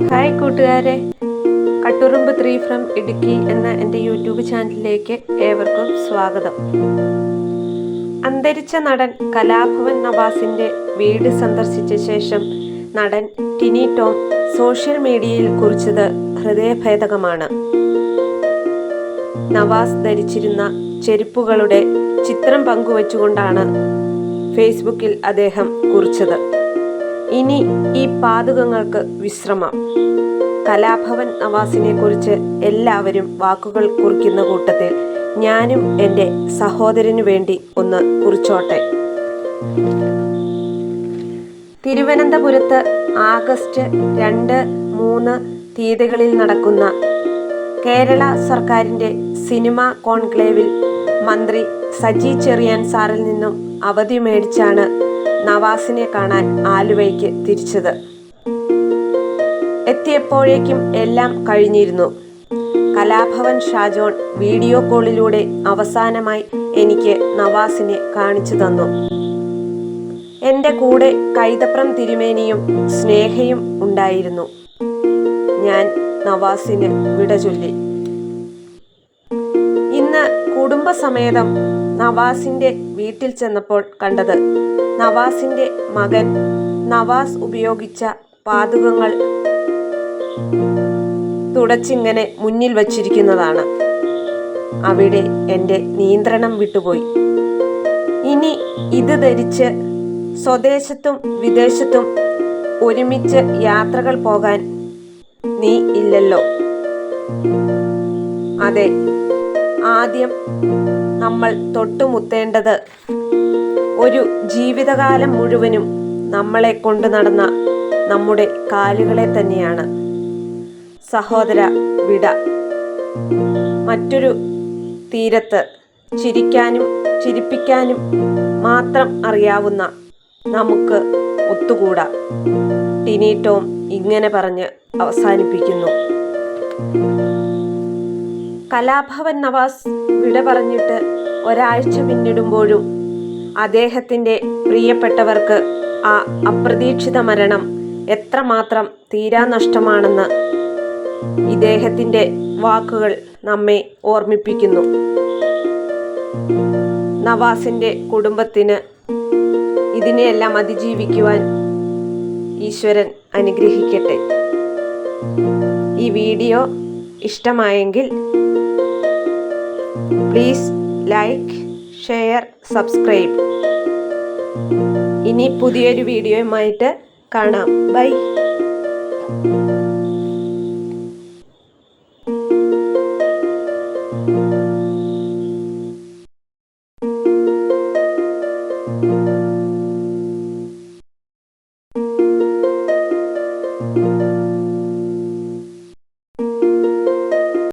Hi കൂട്ടുകാരെ. കട്ടുറുമ്പ് three from Idukki എന്ന എന്റെ യൂട്യൂബ് ചാനലിലേക്ക് ഏവർക്കും സ്വാഗതം. അന്തരിച്ച നടൻ കലാഭവൻ നവാസിന്റെ വീട് സന്ദർശിച്ച ശേഷം നടൻ ടിനി ടോം സോഷ്യൽ മീഡിയയിൽ കുറിച്ചത് ഹൃദയഭേദകമാണ്. നവാസ് ധരിച്ചിരുന്ന ചെരുപ്പുകളുടെ ചിത്രം പങ്കുവച്ചുകൊണ്ടാണ് ഫേസ്ബുക്കിൽ അദ്ദേഹം കുറിച്ചത്. ഇനി ഈ പാതകങ്ങൾക്ക് വിശ്രമം. കലാഭവൻ നവാസിനെ കുറിച്ച് എല്ലാവരും വാക്കുകൾ കുറിക്കുന്ന കൂട്ടത്തിൽ ഞാനും എന്റെ സഹോദരനു വേണ്ടി ഒന്ന് കുറിച്ചോട്ടെ. തിരുവനന്തപുരത്ത് ആഗസ്റ്റ് രണ്ട് മൂന്ന് തീയതികളിൽ നടക്കുന്ന കേരള സർക്കാരിന്റെ സിനിമ കോൺക്ലേവിൽ മന്ത്രി സജി ചെറിയാൻ സാറിൽ നിന്നും അവധി മേടിച്ചാണ് നവാസിനെ കാണാൻ ആലുവയ്ക്ക് തിരിച്ചത്. എത്തിയപ്പോഴേക്കും എല്ലാം കഴിഞ്ഞിരുന്നു. കലാഭവൻ ഷാജോൺ വീഡിയോ കോളിലൂടെ അവസാനമായി എനിക്ക് നവാസിനെ കാണിച്ചു തന്നു. എന്റെ കൂടെ കൈതപ്രം തിരുമേനിയും സ്നേഹയും ഉണ്ടായിരുന്നു. ഞാൻ നവാസിന് വിട ചൊല്ലി. ഇന്ന് കുടുംബസമേതം നവാസിന്റെ വീട്ടിൽ ചെന്നപ്പോൾ കണ്ടത് നവാസിന്റെ മകൻ നവാസ് ഉപയോഗിച്ച പാതുകങ്ങൾ തുടച്ചിങ്ങനെ മുന്നിൽ വച്ചിരിക്കുന്നതാണ്. അവിടെ എന്റെ നിയന്ത്രണം വിട്ടുപോയി. ഇനി ഇത് ധരിച്ച് സ്വദേശത്തും വിദേശത്തും ഒരുമിച്ച് യാത്രകൾ പോകാൻ നീ ഇല്ലല്ലോ. അതെ ആദ്യം നമ്മൾ തൊട്ടുമുത്തേണ്ടത്. ഒരു ജീവിതകാലം മുഴുവനും നമ്മളെ കൊണ്ടു നടന്ന നമ്മുടെ കാലുകളെ തന്നെയാണ്. സഹോദര വിട. മറ്റൊരു തീരത്ത് ചിരിക്കാനും ചിരിപ്പിക്കാനും മാത്രം അറിയാവുന്ന നമുക്ക് ഒത്തുകൂടാ. ടിനി ഇങ്ങനെ പറഞ്ഞ് അവസാനിപ്പിക്കുന്നു. കലാഭവൻ നവാസ് വിട പറഞ്ഞിട്ട് ഒരാഴ്ച പിന്നിടുമ്പോഴും അദ്ദേഹത്തിന്റെ പ്രിയപ്പെട്ടവർക്ക് ആ അപ്രതീക്ഷിത മരണം എത്രമാത്രം തീരാനഷ്ടമാണെന്ന് ഇദ്ദേഹത്തിന്റെ വാക്കുകൾ നമ്മെ ഓർമ്മിപ്പിക്കുന്നു. നവാസിന്റെ കുടുംബത്തിന് ഇതിനെയെല്ലാം അതിജീവിക്കുവാൻ ഈശ്വരൻ അനുഗ്രഹിക്കട്ടെ. ഈ വീഡിയോ ഇഷ്ടമായെങ്കിൽ പ്ലീസ് ലൈക്ക് ഷെയർ സബ്സ്ക്രൈബ് ഇനി പുതിയൊരു വീഡിയോയുമായിട്ട് കാണാം. ബൈ